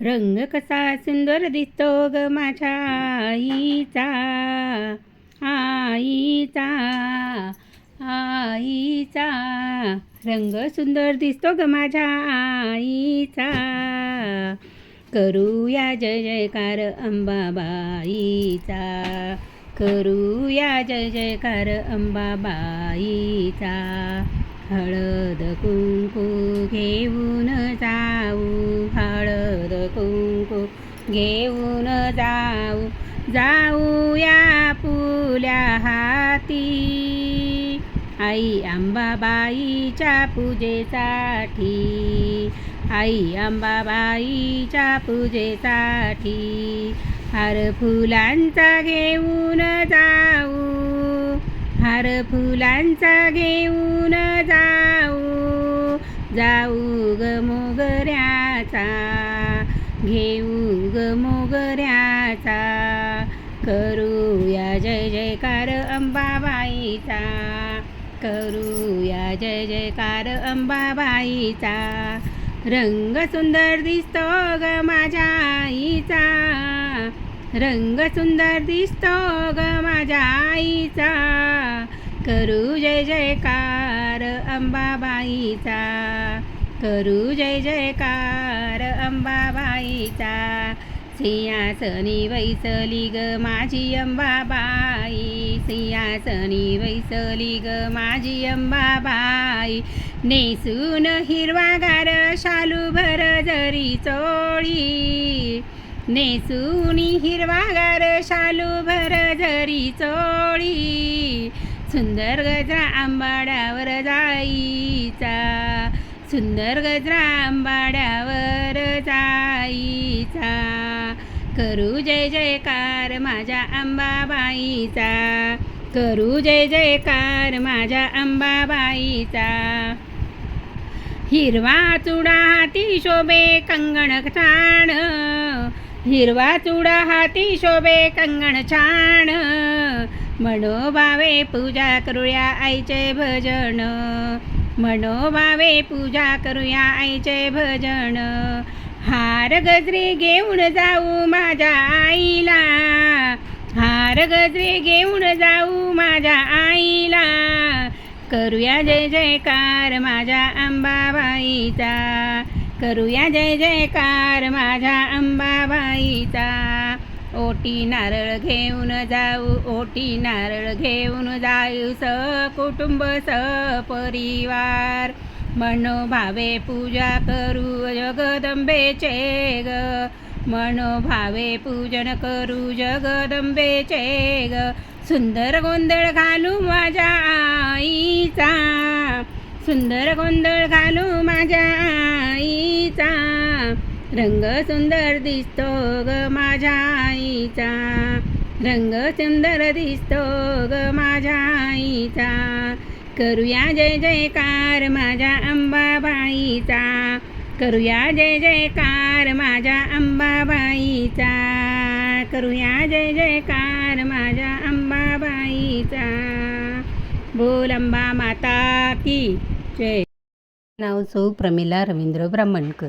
रंग कसा सुंदर दिसतो ग माझ्या आईचा आईचा आईचा. रंग सुंदर दिसतो ग माझ्या आईचा. करूया जय जयकार अंबाबाईचा करूया जय जयकार अंबाबाईचा. हळद कुंकू घेऊन घेऊन जाऊ जाऊया पुल्या हाती. आई अंबाबाईच्या पूजेसाठी आई अंबाबाईच्या पूजेसाठी हार फुलांचा घेऊन जाऊ हार फुलांचा घेऊन जाऊ जाऊ ग मोगऱ्याचा. घेऊ ग मोगऱ्याचा. करूया जय जयकार अंबाबाईचा. करूया जय जयकार अंबाबाईचा. रंग सुंदर दिसतो ग माझ्या आईचा. रंग सुंदर दिसतो ग माझ्या आईचा. करू जय जयकार अंबाबाईचा. करू जय जयकार अंबाबाई अंबाबाईचा सिंहासनी वैसली ग माझी अंबाबाई सिंहासनी वैसली ग माझी अंबाबाई नेसून हिरवागार शालू भर जरी चोळी। नेसून हिरवागार शालू भर जरी चोळी। सुंदर गजरा आंबाड्यावर जाईचा। सुंदर गजरा आंबाड्यावर जाईचा करू जय जयकार माझ्या आंबाबाईचा करू जय जयकार माझ्या अंबाबाईचा. हिरवा चुडा हाती शोभे कंगण छान हिरवा चुडा हाती शोभे कंगण छान मनोभावे पूजा करूया आईचे भजन. मनोभावे पूजा करूया आईचे भजन. हार गजरे घेऊन जाऊ माझ्या आईला. हार गजरे घेऊन जाऊ माझ्या आईला. करूया जय जयकार माझ्या अंबाबाईचा. करूया जय जयकार माझ्या अंबाबाईचा. ओटी नारळ घेऊन जाऊ ओटी नारळ घेऊन जाऊ स कुटुंब स परिवार मनोभावे पूजा करू जगदंबेचे ग. मनोभावे पूजन करू जगदंबेचे ग. सुंदर गोंधळ घालू माझ्या आईचा. सुंदर गोंधळ घालू माझ्या आईचा. रंग सुंदर दिसतो ग माझ्या आईचा. रंग सुंदर दिसतो ग माझ्या आईचा. करूया जय जयकार माझ्या अंबाबाईचा. करूया जय जयकार माझ्या अंबाबाईचा. करूया जय जयकार माझ्या अंबाबाईचा. बोल अंबा माता की जय. नाव सौ प्रमिला रवींद्र ब्राह्मणकर.